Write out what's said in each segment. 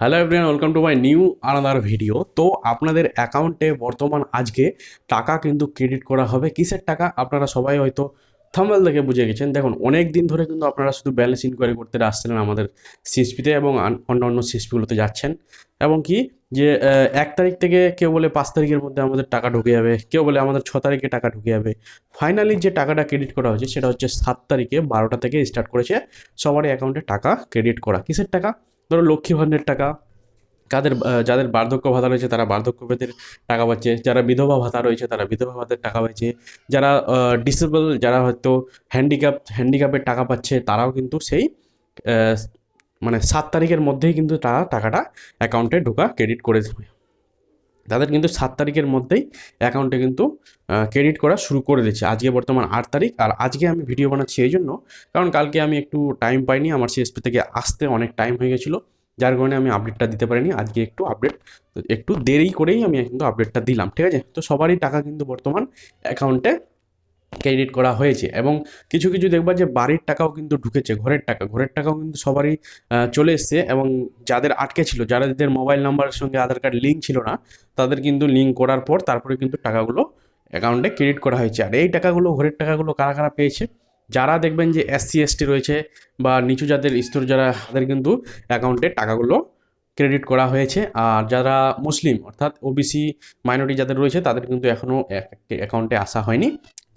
Hello everyone welcome to my new another video তো আপনাদের অ্যাকাউন্টে বর্তমান আজকে টাকা কিন্তু ক্রেডিট করা হবে। কিসের টাকা? আপনারা সবাই হয়তো থাম্বেল দেখে বুঝে গেছেন। দেখুন, অনেক দিন ধরে কিন্তু আপনারা শুধু ব্যালেন্স ইনকোয়ারি করতে আসছিলেন আমাদের সিএসপিতে এবং অন্য অন্যান্য সিএসপিগুলোতে যাচ্ছেন। এবং কি যে এক তারিখ থেকে কেউ বলে পাঁচ তারিখের মধ্যে আমাদের টাকা ঢুকে যাবে। কেউ বলে আমাদের ছ তারিখে টাকা ঢুকে যাবে। ফাইনালি যে টাকাটা ক্রেডিট করা হয়েছে, সেটা হচ্ছে সাত তারিখে বারোটা থেকে স্টার্ট করেছে সবারই অ্যাকাউন্টে টাকা ক্রেডিট করা। কিসের টাকা? ধরো লক্ষ্মী ভাণ্ডের টাকা, কাদের যাদের বার্ধক্য ভাতা রয়েছে তারা বার্ধক্য ভেদের টাকা পাচ্ছে, যারা বিধবা ভাতা রয়েছে তারা বিধবা ভাতার টাকা পাচ্ছে, যারা ডিসেবল যারা হয়তো হ্যান্ডিক্যাপ হ্যান্ডিক্যাপের টাকা পাচ্ছে তারাও কিন্তু সেই মানে সাত তারিখের মধ্যেই কিন্তু তারা টাকাটা অ্যাকাউন্টে ঢোকা ক্রেডিট করে দেবে। তাদের কিন্তু সাত তারিখের মধ্যেই অ্যাকাউন্টে কিন্তু ক্রেডিট করা শুরু করে দিচ্ছে। আজকে বর্তমান আট তারিখ, আর আজকে আমি ভিডিও বানাচ্ছি এই জন্য, কারণ কালকে আমি একটু টাইম পাইনি, আমার সিএসপি থেকে আসতে অনেক টাইম হয়ে গেছিল, যার কারণে আমি আপডেটটা দিতে পারিনি। আজকে একটু আপডেট একটু দেরি করেই আমি কিন্তু আপডেটটা দিলাম, ঠিক আছে? তো সবারই টাকা কিন্তু বর্তমান অ্যাকাউন্টে ক্রেডিট করা হয়েছে এবং কিছু কিছু দেখবা যে বাড়ির টাকাও কিন্তু ঢুকেছে, ঘরের টাকা। ঘরের টাকাও কিন্তু সবারই চলে এসছে এবং যাদের আটকে ছিল যাদের মোবাইল নাম্বারের সঙ্গে আধার কার্ড লিঙ্ক ছিল না, তাদের কিন্তু লিঙ্ক করার পর তারপরে কিন্তু টাকাগুলো অ্যাকাউন্টে ক্রেডিট করা হয়েছে। আর এই টাকাগুলো, ঘরের টাকাগুলো কারা কারা পেয়েছে? যারা দেখবেন যে এসসি এসটি রয়েছে বা নিচু যাদের স্তর যারা, তাদের কিন্তু অ্যাকাউন্টে টাকাগুলো ক্রেডিট করা হয়েছে। আর যারা মুসলিম, অর্থাৎ ওবিসি মাইনরিটি যাদের রয়েছে, তাদের কিন্তু এখনও অ্যাকাউন্টে আসা হয়নি।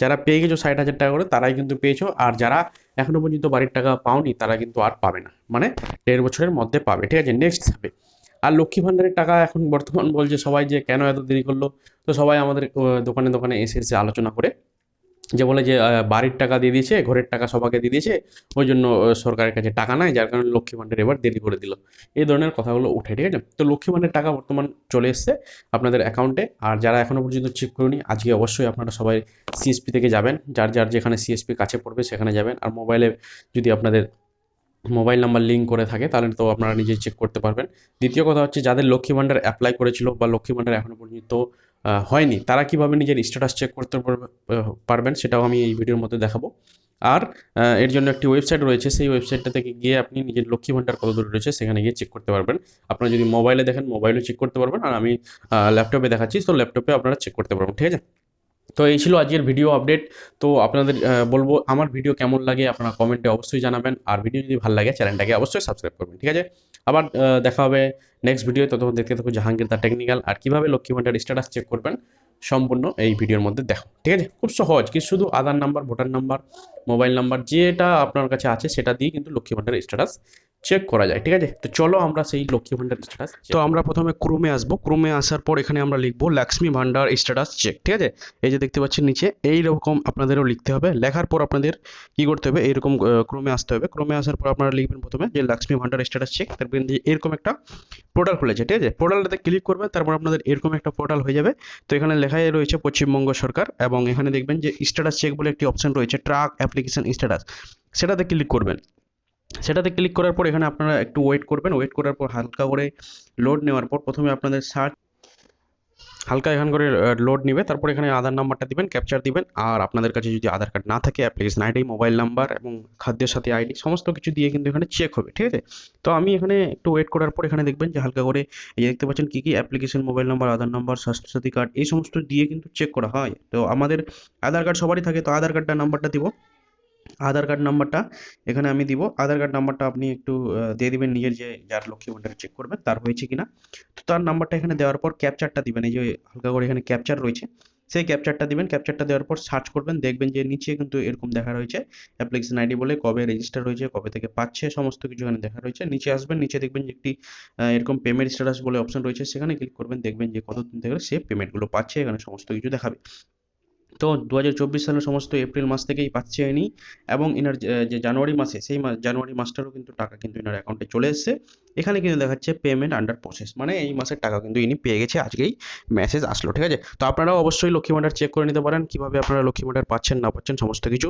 যারা পেয়ে গেছো ষাট হাজার টাকা করে, তারাই কিন্তু পেয়েছ। আর যারা এখনও পর্যন্ত বাড়ির টাকা পাওনি, তারা কিন্তু আর পাবে না। মানে দেড় বছরের মধ্যে পাবে। ঠিক আছে নেক্সট হবে। আর লক্ষ্মী ভাণ্ডারের টাকা এখন বর্তমান বলছে সবাই যে কেন এত দেরি করল? তো সবাই আমাদের দোকানে দোকানে এসে এসে আলোচনা করে যে বলে যে বাড়ির টাকা দিয়ে দিয়েছে, ঘরের টাকা সবাকে দিয়ে দিয়েছে, ওই জন্য সরকারের কাছে টাকা নাই, যার কারণে লক্ষ্মী ভাণ্ডার এবার দেরি করে দিল। এই ধরনের কথাগুলো উঠে, ঠিক আছে? তো লক্ষ্মী ভাণ্ডারের টাকা বর্তমান চলে এসছে আপনাদের অ্যাকাউন্টে আর যারা এখনও পর্যন্ত চেক করেনি, আজকে অবশ্যই আপনারা সবাই সিএসপি থেকে যাবেন। যার যার যেখানে সিএসপি কাছে পড়বে, সেখানে যাবেন। আর মোবাইলে যদি আপনাদের মোবাইল নাম্বার লিঙ্ক করে থাকে, তাহলে তো আপনারা নিজেই চেক করতে পারবেন। দ্বিতীয় কথা হচ্ছে, যাদের লক্ষ্মী ভাণ্ডার অ্যাপ্লাই করেছিল বা লক্ষ্মী ভাণ্ডার এখনও পর্যন্ত হয়নি। তারা কীভাবে নিজের স্ট্যাটাস চেক করতে পারবে- পারবেন সেটাও আমি এই ভিডিওর মধ্যে দেখাবো। আর এর জন্য একটি ওয়েবসাইট রয়েছে, সেই ওয়েবসাইটটা থেকে গিয়ে আপনি নিজের লক্ষ্মী ভান্ডার কত দূরে রয়েছে সেখানে গিয়ে চেক করতে পারবেন। আপনারা যদি মোবাইলে দেখেন মোবাইলে চেক করতে পারবেন। আর আমি ল্যাপটপে দেখাচ্ছি, তো ল্যাপটপে আপনারা চেক করতে পারবেন। ঠিক আছে? তো এই ছিল আজকের ভিডিও আপডেট তো আপনাদের বলব আমার ভিডিও কেমন লাগে আপনারা কমেন্টে অবশ্যই জানাবেন। আর ভিডিও যদি ভালো লাগে চ্যানেলটাকে অবশ্যই সাবস্ক্রাইব করবেন, ঠিক আছে? আবার দেখা হবে নেক্সট ভিডিও ততক্ষণ দেখতে থাকুন জাহাঙ্গীর তার টেকনিক্যাল আর কীভাবে লক্ষ্মী ভাণ্ডার স্ট্যাটাস চেক করবেন, সম্পূর্ণ এই ভিডিওর মধ্যে দেখো ঠিক আছে? খুব সহজ, কি শুধু Aadhaar number voter number mobile number যেটা আপনার কাছে আছে সেটা দিয়ে কিন্তু লক্ষ্মী ভাণ্ডার স্ট্যাটাস চেক করা যায়, ঠিক আছে? তো চলো আমরা সেই লক্ষ্মী ভাণ্ডার স্ট্যাটাস তো আমরা প্রথমে ক্রোমে আসব। ক্রোমে আসার পর এখানে আমরা লিখব লক্ষ্মী ভাণ্ডার স্ট্যাটাস চেক ঠিক আছে? এই যে দেখতে পাচ্ছেন নিচে, এই রকম আপনাদেরও লিখতে হবে। লেখার পর আপনাদের কি করতে হবে? এরকম ক্রমে আসতে হবে। ক্রমে আসার পর আপনারা লিখবেন প্রথমে যে লক্ষ্মী ভাণ্ডার স্ট্যাটাস চেক যে এরকম একটা পোর্টাল খুলেছে, ঠিক আছে? পোর্টালটাতে ক্লিক করবেন, তারপর আপনাদের এরকম একটা পোর্টাল হয়ে যাবে। তো এখানে লেখাই রয়েছে পশ্চিমবঙ্গ সরকার এবং এখানে দেখবেন যে স্ট্যাটাস চেক বলে একটি অপশন রয়েছে ট্রাক অ্যাপ্লিকেশন স্ট্যাটাস সেটাতে ক্লিক করবেন। সেটাতে ক্লিক করার পর এখানে আপনারা একটু ওয়েট করবেন। ওয়েট করার পর হালকা করে লোড নেওয়ার পর প্রথমে আপনাদের সার্চ হালকা এখান করে লোড নেবে। তারপর এখানে আধার নাম্বারটা দিবেন ক্যাপচার দিবেন। আর আপনাদের কাছে যদি আধার কার্ড না থাকে অ্যাপ্লিকেশন আইডি মোবাইল নাম্বার এবং খাদ্যের সাথে আইডি সমস্ত কিছু দিয়ে কিন্তু এখানে চেক হবে, ঠিক আছে? তো আমি এখানে একটু ওয়েট করার পর এখানে দেখবেন যে হালকা করে এই দেখতে পাচ্ছেন কী কী application mobile number Aadhaar number Swasthya Sathi card এই সমস্ত দিয়ে কিন্তু চেক করা হয়। তো আমাদের আধার কার্ড সবারই থাকে, তো আধার কার্ডটা নাম্বারটা দিব। আধার কার্ড নাম্বারটা এখানে আমি দিব। আধার কার্ড নাম্বারটা আপনি একটু দিয়ে দিবেন নিজের যে, যার লক্ষ্মী ভাণ্ডারে চেক করবেন তার হয়েছে কিনা। তো তার নাম্বারটা এখানে দেওয়ার পর ক্যাপচারটা দিবেন, এই যে হালকা করে এখানে ক্যাপচার রয়েছে। সেই ক্যাপচারটা দিবেন ক্যাপচারটা দেওয়ার পর সার্চ করবেন, দেখবেন যে নিচে কিন্তু এরকম দেখা রয়েছে। অ্যাপ্লিকেশন আইডি বলে কবে রেজিস্টার হয়েছে, কবে থেকে পাচ্ছে, সমস্ত কিছু এখানে দেখা রয়েছে। নিচে আসবেন, নিচে দেখবেন যে একটি এরকম পেমেন্ট স্ট্যাটাস বলে অপশন রয়েছে। সেখানে ক্লিক করবেন, দেখবেন যে কতদিন থেকে সে পেমেন্টগুলো পাচ্ছে, এখানে সমস্ত কিছু দেখাবে। তো দু হাজার চব্বিশ সালের সমস্ত এপ্রিল মাস থেকেই পাচ্ছে ইনি এবং এনার যে- জানুয়ারি মাসে, সেই জানুয়ারি মাসটারও কিন্তু টাকা কিন্তু এনার অ্যাকাউন্টে চলে এসছে। এখানে কিন্তু দেখাচ্ছে পেমেন্ট আন্ডার প্রসেস মানে এই মাসের টাকা কিন্তু ইনি পেয়ে গেছে, আজকেই মেসেজ আসলো, ঠিক আছে? তো আপনারাও অবশ্যই লক্ষ্মী ভাণ্ডার চেক করে নিতে পারেন, কীভাবে আপনারা লক্ষ্মী ভাণ্ডার পাচ্ছেন, না পাচ্ছেন, সমস্ত কিছু